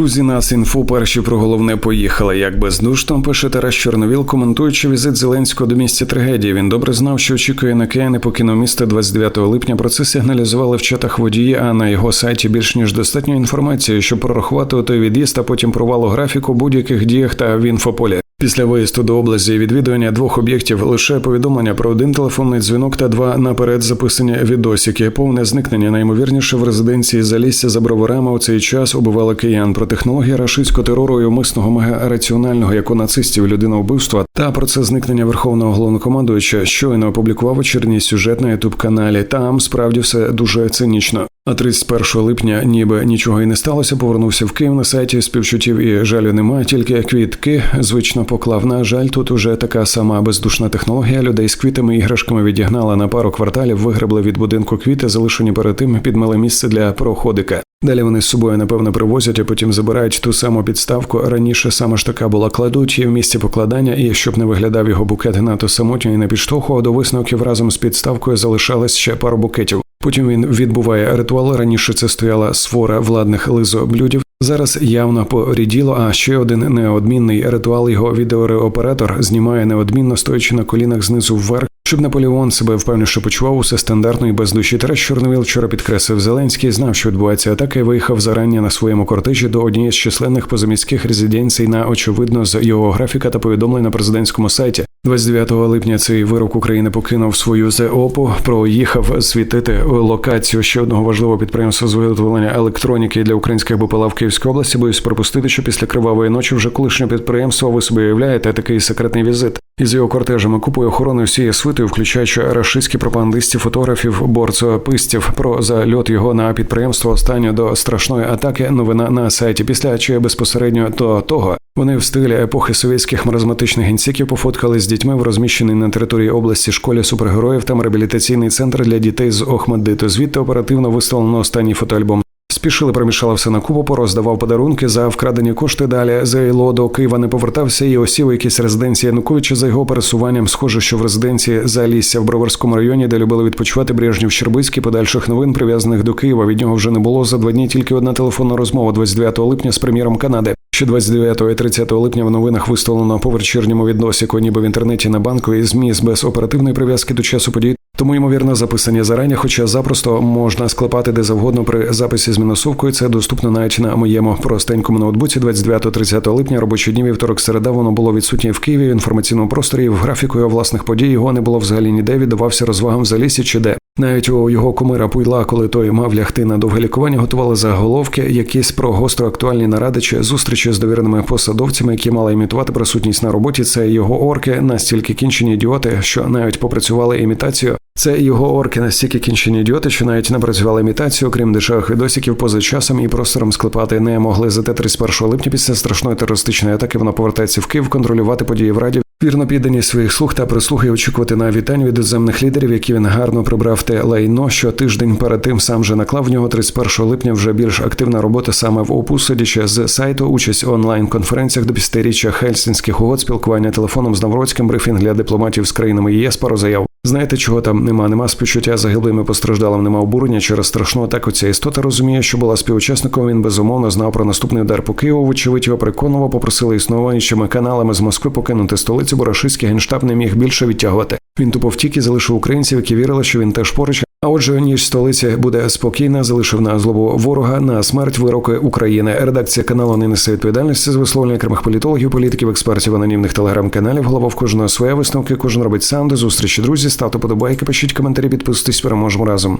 Друзі, нас інфо перші про головне поїхали. Як бездушно пише Тарас Чорновіл, коментуючи візит Зеленського до місця трагедії. Він добре знав, що очікує на кияни не покинув місто 29 липня. Про це сигналізували в чатах водії. А на його сайті більш ніж достатньо інформації, щоб прорахувати той від'їзд, а потім провалу графіку будь-яких діях та в інфополі. Після виїзду до області і відвідування двох об'єктів лише повідомлення про один телефонний дзвінок та два наперед записані відосики. Повне зникнення найімовірніше в резиденції Залісся за броварами у цей час убивали киян. Про технології рашистського терору і умисного мегараціонального, як у нацистів людиновбивства, та про це зникнення верховного головнокомандуюча щойно опублікував вечірній сюжет на ютуб каналі. Там справді все дуже цинічно. А 31 липня, ніби нічого і не сталося, повернувся в Київ на сайті співчуттів і жалю немає, тільки квітки звично поклав. На жаль, тут уже така сама бездушна технологія. Людей з квітами іграшками відігнала на пару кварталів, вигребли від будинку квіти, залишені перед тим підмали місце для проходика. Далі вони з собою напевно привозять, а потім забирають ту саму підставку. Раніше саме ж така була кладуть її в місці покладання, і щоб не виглядав його букет надто самотньо і не підштовхував до висновків разом з підставкою залишалось ще пару букетів. Потім він відбуває ритуал. Раніше це стояла свора владних лизоблюдів. Зараз явно поріділо. А ще один неодмінний ритуал. Його відеореоператор знімає неодмінно, стоячи на колінах знизу вверх. Щоб Наполеон себе впевненіше почував усе стандартно і без душі. Тарас Чорновіл вчора підкреслив Зеленський, знав, що відбувається атака, і виїхав зарані на своєму кортежі до однієї з численних позаміських резиденцій на очевидно з його графіка та повідомлень на президентському сайті. 29 липня цей вирок України покинув свою ЗОПу, проїхав світити локацію ще одного важливого підприємства з виготовлення електроніки для українських БПЛА в Київській області. Боюсь припустити, що після кривавої ночі вже колишнього підприємства ви собі уявляєте такий секретний візит. Із його кортежами купою охорони всієї свитою, включаючи рашистські пропагандистів, фотографів, борцопистів про зальот його на підприємство останньо до страшної атаки. Новина на сайті. Після чи безпосередньо до того вони в стилі епохи совєтських маразматичних гінціків пофоткали з дітьми в розміщеній на території області школі супергероїв там реабілітаційний центр для дітей з Охмаддиту. Звідти оперативно виставлено останній фотоальбом. Спішили, перемішали все на купу, пороздавав подарунки за вкрадені кошти. Далі Зейло до Києва не повертався і осів у якійсь резиденції Януковича за його пересуванням. Схоже, що в резиденції Залісся в Броварському районі, де любили відпочивати Брежнів Щербицький, подальших новин прив'язаних до Києва. Від нього вже не було за два дні. Тільки одна телефонна розмова 29 липня з прем'єром Канади. Ще 29 і 30 липня в новинах виставлено по вечірньому відносіку, ніби в інтернеті на банку і змі без оперативної прив'язки до часу подій. Тому ймовірно записані зарані, хоча запросто можна склепати де завгодно при записі з мінусовкою. Це доступно навіть на моєму простенькому ноутбуці 29-30 липня. Робочі дні вівторок середа воно було відсутнє в Києві в інформаційному просторі. В графіку його власних подій його не було взагалі ніде. Віддавався розвагам в залісі чи де. Навіть у його кумира Пуйла, коли той мав лягти на довге лікування, готували заголовки, якісь про гостро актуальні наради чи зустрічі з довіреними посадовцями, які мали імітувати присутність на роботі. Це його орки, настільки кінчені ідіоти, що навіть попрацювали імітацію. Це його орки настільки кінчені ідіоти, що навіть не працювали імітацію, крім дешевих відосиків поза часом і простором склепати не могли. Зате 31 липня після страшної терористичної атаки вона повертається в Київ контролювати події в раді. Вірно піддані своїх слуг та прислуги очікувати на вітань від іноземних лідерів, які він гарно прибрав те лайно, що тиждень перед тим сам же наклав в нього 31 липня вже більш активна робота саме в ОПУ, судячи з сайту, участь у онлайн-конференціях до п'ятиріччя Хельсінських угод, спілкування телефоном з Навроцьким, брифінг для дипломатів з країнами ЄС, пару заяв. Знаєте, чого там нема? Нема співчуття загиблим і постраждалим, нема обурення через страшну атаку. Ця істота розуміє, що була співучасником. Він безумовно знав про наступний удар по Києву. Вочевидь, його переконував, попросили існуючими каналами з Москви покинути столицю, бо рашистський генштаб не міг більше відтягувати. Він тупо втік і залишив українців, які вірили, що він теж поруч. А отже, ніж столиця буде спокійна, залишив на злобу ворога на смерть вироки України. Редакція каналу не несе відповідальності з висловлення окремих політологів, політиків, експертів, анонімних телеграм-каналів. Голова в кожного своє висновки. Кожен робить сам до зустрічі. Друзі, ставте подобайки, пишіть коментарі, підписуйтесь. Переможемо разом.